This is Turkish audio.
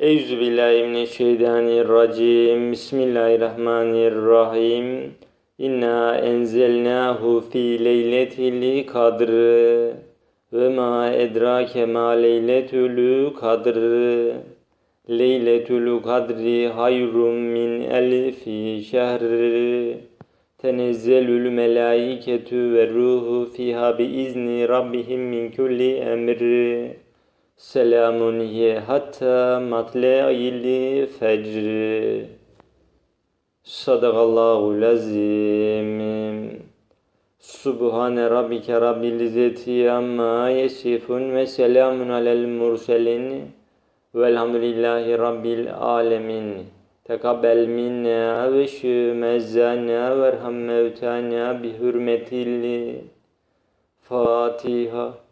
Euzubillahimineşşeytanirracim. Bismillahirrahmanirrahim. İnna enzelnahu fi leyletil kadr. Ve ma edrake ma leyletül kadr. Leyletül kadri hayrun min elfi şehr. Tenezzelül melaiketü ve ruhu fiha biizni rabbihim min kulli emr. Selamun hiye hatta matla'il fecr. Sadakallahu lazim. Subhane rabbike rabbil izzeti amma yasifun ve selamun alel murselin. Velhamdülillahi rabbil alemin. Tekabbel minna ve şümezzana ve erham mevtana bi hürmetil Fatiha.